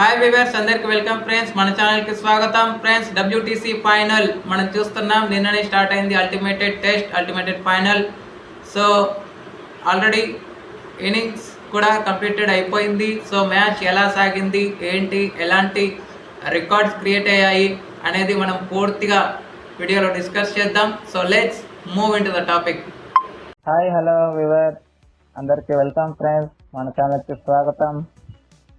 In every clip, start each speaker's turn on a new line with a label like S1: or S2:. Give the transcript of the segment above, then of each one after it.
S1: Hi viewers అందరికి welcome friends. మన ఛానల్కి స్వాగతం. ఫ్రెండ్స్ డబ్ల్యూటీసీ ఫైనల్ మనం చూస్తున్నాం. నిన్ననే స్టార్ట్ అయింది ultimate test ultimate final. So already innings కూడా కంప్లీటెడ్ అయిపోయింది. సో మ్యాచ్ ఎలా సాగింది? ఏంటి? ఎలాంటి రికార్డ్స్ క్రియేట్ అయ్యాయి? అనేది మనం పూర్తిగా వీడియోలో డిస్కస్ చేద్దాం. So let's move into the topic
S2: hi hello viewer అందరికీ వెల్కమ్ ఫ్రెండ్స్. మన ఛానల్కి స్వాగతం.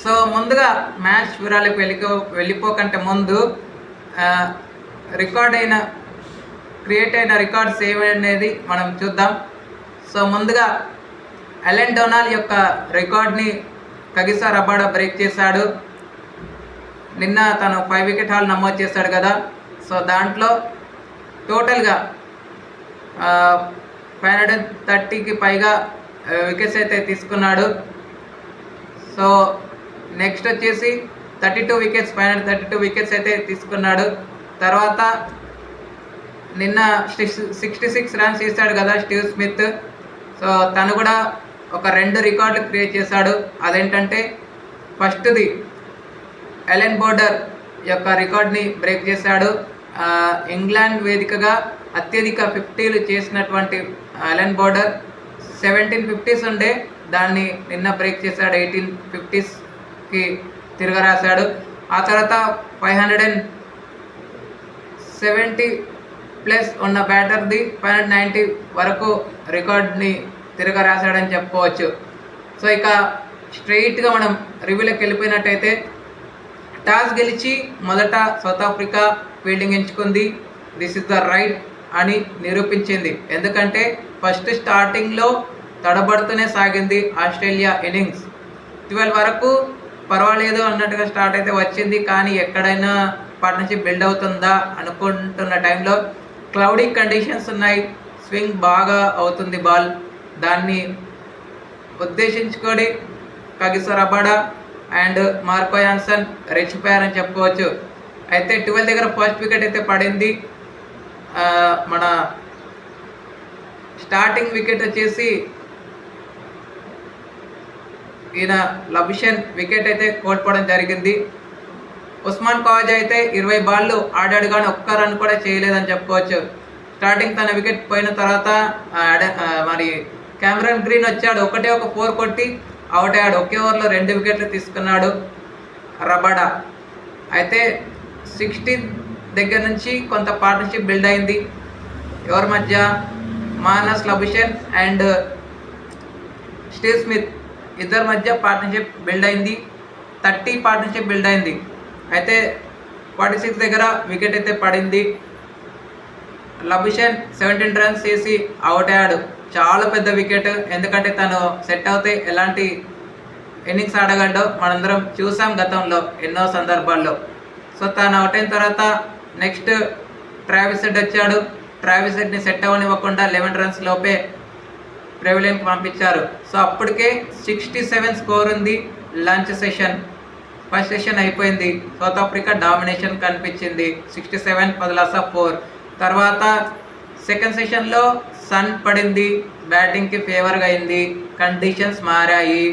S1: సో ముందుగా మ్యాచ్ వివరాలకు వెళ్ళిపో వెళ్ళిపోకంటే ముందు రికార్డ్ అయిన క్రియేట్ అయిన రికార్డ్స్ ఏమనేది అనేది మనం చూద్దాం. సో ముందుగా అలెన్ డొనాల్ యొక్క రికార్డ్ని కగిసా రబాడా బ్రేక్ చేశాడు. నిన్న తను ఫైవ్ వికెట్ హాల్ నమోదు చేశాడు కదా. సో దాంట్లో టోటల్గా ఫైవ్ హండ్రెడ్ థర్టీకి పైగా వికెట్స్ అయితే తీసుకున్నాడు. సో నెక్స్ట్ వచ్చేసి thirty two wickets five hundred thirty two wickets అయితే తీసుకున్నాడు. తర్వాత నిన్న సిక్స్టీ సిక్స్ రన్స్ చేశాడు కదా స్టీవ్ స్మిత్. సో తను కూడా ఒక రెండు రికార్డులు క్రియేట్ చేశాడు. అదేంటంటే ఫస్ట్ది ఎలెన్ బోర్డర్ యొక్క రికార్డ్ని బ్రేక్ చేశాడు. ఇంగ్లాండ్ వేదికగా అత్యధిక ఫిఫ్టీలు చేసినటువంటి ఎలెన్ బోర్డర్ సెవెంటీన్ ఫిఫ్టీస్ ఉండే దాన్ని నిన్న బ్రేక్ చేశాడు. ఎయిటీన్ ఫిఫ్టీస్ కి తిరగరాశాడు. ఆ తర్వాత five hundred and seventy plus ఉన్న బ్యాటర్ది ఫైవ్ హండ్రెడ్ నైంటీ వరకు రికార్డ్ని తిరగరాశాడని చెప్పుకోవచ్చు. సో ఇక స్ట్రెయిట్గా మనం రివ్యూలోకి వెళ్ళిపోయినట్టయితే టాస్ గెలిచి మొదట సౌత్ ఆఫ్రికా ఫీల్డింగ్ ఎంచుకుంది. దిస్ ఇస్ ద రైట్ అని నిరూపించింది. ఎందుకంటే ఫస్ట్ స్టార్టింగ్లో తడబడుతూనే సాగింది ఆస్ట్రేలియా ఇన్నింగ్స్ ట్వెల్వ్ వరకు పర్వాలేదు అన్నట్టుగా స్టార్ట్ అయితే వచ్చింది. కానీ ఎక్కడైనా పార్ట్నర్షిప్ బిల్డ్ అవుతుందా అనుకుంటున్న టైంలో క్లౌడీ కండిషన్స్ ఉన్నాయి. స్వింగ్ బాగా అవుతుంది బాల్ దాన్ని ఉద్దేశించుకొని Kagiso Rabada and Marco Jansen రెచ్చిపోయారని చెప్పుకోవచ్చు. అయితే ట్వెల్వ్ దగ్గర ఫస్ట్ వికెట్ అయితే పడింది. మన స్టార్టింగ్ వికెట్ వచ్చేసి ఈయన లభిషన్ వికెట్ అయితే కోల్పోవడం జరిగింది. ఉస్మాన్ ఖవాజా అయితే ఇరవై బాళ్ళు ఆడాడు కానీ ఒక్క రన్ కూడా చేయలేదని చెప్పుకోవచ్చు. స్టార్టింగ్ తన వికెట్ పోయిన తర్వాత మరి కెమెరాన్ గ్రీన్ వచ్చాడు. ఒకటే ఒక ఫోర్ కొట్టి అవుట్ అయ్యాడు. ఒకే ఓవర్లో రెండు వికెట్లు తీసుకున్నాడు రబడా. అయితే సిక్స్టీన్ దగ్గర నుంచి కొంత పార్ట్నర్షిప్ బిల్డ్ అయింది. ఎవరి మధ్య? Marnus Labuschagne and Steve Smith. ఇద్దరి మధ్య పార్ట్నర్షిప్ బిల్డ్ అయింది. థర్టీ పార్ట్నర్షిప్ బిల్డ్ అయింది. అయితే ఫార్టీ సిక్స్ దగ్గర వికెట్ అయితే పడింది. లబిషన్ సెవెంటీన్ రన్స్ చేసి అవుట్ అయ్యాడు. చాలా పెద్ద వికెట్ ఎందుకంటే తను సెట్ అవుతే ఎలాంటి ఇన్నింగ్స్ ఆడగలడో మనందరం చూసాం గతంలో ఎన్నో సందర్భాల్లో. సో తను అవుట్ అయిన తర్వాత నెక్స్ట్ ట్రావిస్ హెడ్ వచ్చాడు. ట్రావిస్ హెడ్ని సెట్ అవ్వనివ్వకుండా లెవెన్ రన్స్ లోపే ప్రెవిలియన్కి పంపించారు. సో అప్పటికే సిక్స్టీ సెవెన్ స్కోర్ ఉంది లంచ్ సెషన్. ఫస్ట్ సెషన్ అయిపోయింది. సౌత్ ఆఫ్రికా డామినేషన్ కనిపించింది. సిక్స్టీ సెవెన్ పదలాస ఫోర్. తర్వాత సెకండ్ సెషన్లో సన్ పడింది. బ్యాటింగ్కి ఫేవర్గా అయింది. కండిషన్స్ మారాయి.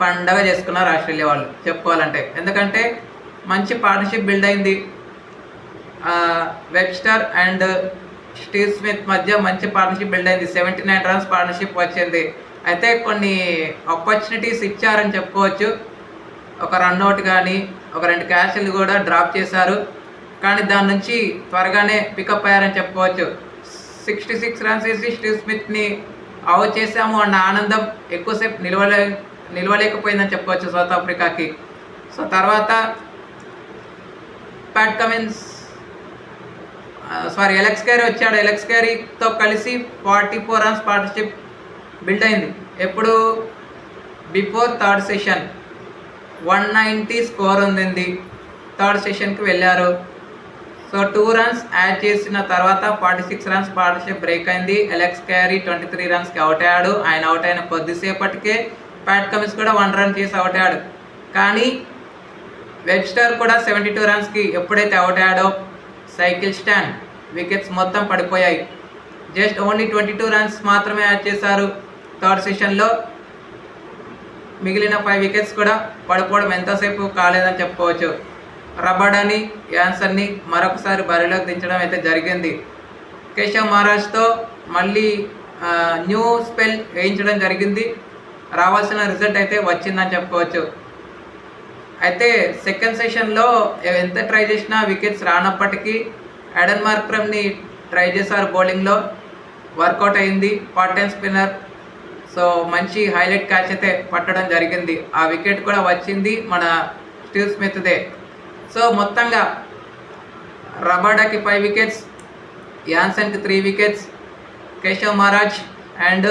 S1: పండగ చేసుకున్నారు ఆస్ట్రేలియా వాళ్ళు చెప్పుకోవాలంటే. ఎందుకంటే మంచి పార్ట్నర్షిప్ బిల్డ్ అయింది. వెబ్స్టర్ అండ్ స్టీవ్ స్మిత్ మధ్య మంచి పార్ట్నర్షిప్ బిల్డ్ అయింది. సెవెంటీ నైన్ రన్స్ పార్ట్నర్షిప్ వచ్చింది. అయితే కొన్ని ఆపర్చునిటీస్ ఇచ్చారని చెప్పుకోవచ్చు. ఒక రన్అట్ కానీ ఒక రెండు క్యాచ్లు కూడా డ్రాప్ చేశారు. కానీ దాని నుంచి త్వరగానే పికప్ అయ్యారని చెప్పుకోవచ్చు. సిక్స్టీ సిక్స్ రన్స్ వేసి స్టీవ్ స్మిత్ని అవుట్ చేసాము అన్న ఆనందం ఎక్కువసేపు నిలవలే నిలవలేకపోయిందని చెప్పుకోవచ్చు సౌత్ ఆఫ్రికాకి. సో తర్వాత Pat Cummins sorry Alex Carey వచ్చాడు. ఎలక్స్ క్యారీతో కలిసి forty four runs partnership build అయింది. ఎప్పుడు? Before third session one ninety score ఉంది థర్డ్ సెషన్కి వెళ్ళారు. సో టూ రన్స్ యాడ్ చేసిన తర్వాత forty six runs partnership break అయింది. ఎలెక్స్ క్యారీ ట్వంటీ త్రీ రన్స్కి అవుట్ అయ్యాడు. ఆయన అవుట్ అయిన కొద్దిసేపటికే ప్యాట్ కమిన్స్ కూడా వన్ రన్ చేసి అవుట్ అయ్యాడు. కానీ వెబ్స్టర్ కూడా సెవెంటీ టూ రన్స్కి ఎప్పుడైతే అవుట్ అయ్యాడో సైకిల్ స్టాండ్ వికెట్స్ మొత్తం పడిపోయాయి. Just only twenty two runs మాత్రమే యాడ్ చేశారు. థర్డ్ సెషన్లో మిగిలిన ఫైవ్ వికెట్స్ కూడా పడిపోవడం ఎంతసేపు కాలేదని చెప్పుకోవచ్చు. రబడని యాన్సర్ని మరొకసారి బరిలోకి దించడం అయితే జరిగింది. కేశవ్ మహారాజ్తో మళ్ళీ న్యూ స్పెల్ వేయించడం జరిగింది. రావాల్సిన రిజల్ట్ అయితే వచ్చిందని చెప్పుకోవచ్చు. అయితే సెకండ్ సెషన్లో ఎంత ట్రై చేసినా వికెట్స్ రానప్పటికీ అడన్ మార్క్రమ్ని ట్రై చేశారు బౌలింగ్లో వర్కౌట్ అయింది పార్ట్ టైం స్పిన్నర్ సో మంచి హైలైట్ క్యాచ్ అయితే పట్టడం జరిగింది. ఆ వికెట్ కూడా వచ్చింది మన స్టీవ్ స్మిత్దే సో మొత్తంగా రబాడాకి five wickets యాన్సన్కి three wickets Keshav Maharaj and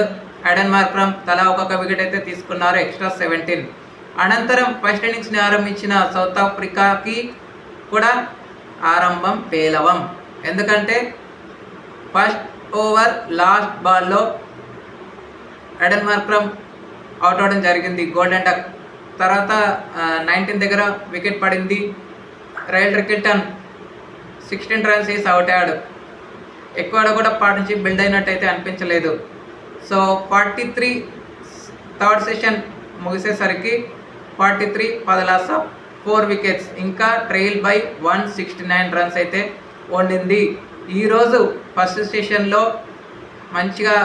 S1: Aiden Markram తలా ఒక్కొక్క వికెట్ అయితే తీసుకున్నారు ఎక్స్ట్రా సెవెంటీన్ అనంతరం ఫస్ట్ ఇన్నింగ్స్ని ఆరంభించిన సౌత్ ఆఫ్రికాకి కూడా ఆరంభం పేలవం. ఎందుకంటే ఫస్ట్ ఓవర్ లాస్ట్ బాల్లో ఎడన్ మార్క్రమ్ అవుట్ అవడం జరిగింది. గోల్డెన్ డక్ తర్వాత నైన్టీన్ దగ్గర వికెట్ పడింది. రైల్ రికెటన్ సిక్స్టీన్ రన్స్ వేసి అవుట్ అయ్యాడు. ఎక్కువ కూడా పార్ట్నర్షిప్ బిల్డ్ అయినట్టయితే అనిపించలేదు. So forty three third session ముగిసేసరికి forty three పది లాస్ ఫోర్ వికెట్స్ ఇంకా trail by one sixty nine runs అయితే వండింది ఈరోజు ఫస్ట్ సెషన్లో మంచిగా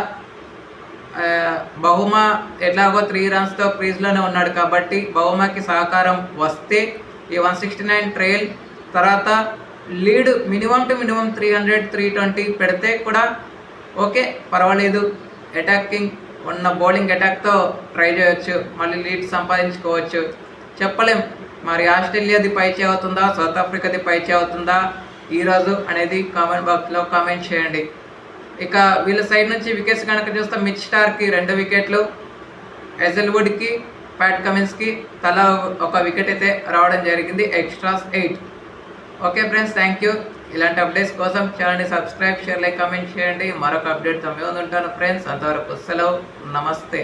S1: బహుమ బహుమా ఎట్లాగో త్రీ రన్స్తో క్రీజ్లోనే ఉన్నాడు కాబట్టి బహుమాకి సహకారం వస్తే ఈ వన్ సిక్స్టీ నైన్ ట్రైల్ తర్వాత lead minimum to minimum three hundred three twenty పెడితే కూడా ఓకే పర్వాలేదు. అటాకింగ్ ఉన్న బౌలింగ్ అటాక్తో ట్రై చేయొచ్చు మళ్ళీ లీడ్ సంపాదించుకోవచ్చు. చెప్పలేం. మరి ఆస్ట్రేలియాది పైచే అవుతుందా? సౌత్ ఆఫ్రికాది పైచే అవుతుందా? ఈరోజు అనేది కామెంట్ బాక్స్లో కామెంట్ చేయండి. ఇక వీళ్ళ సైడ్ నుంచి వికెట్స్ కనుక చూస్తే మిచ్ స్టార్కి రెండు వికెట్లు ఎజల్వుడ్కి ప్యాట్ కమిన్స్కి తలా ఒక వికెట్ అయితే రావడం జరిగింది extras eight. Okay friends thank you. ఇలాంటి అప్డేట్స్ కోసం ఛానల్ని సబ్స్క్రైబ్ షేర్ లైక్ కామెంట్ చేయండి. మరొక అప్డేట్తో మేము ఉంటాను ఫ్రెండ్స్ అంతవరకు సెలవు. నమస్తే.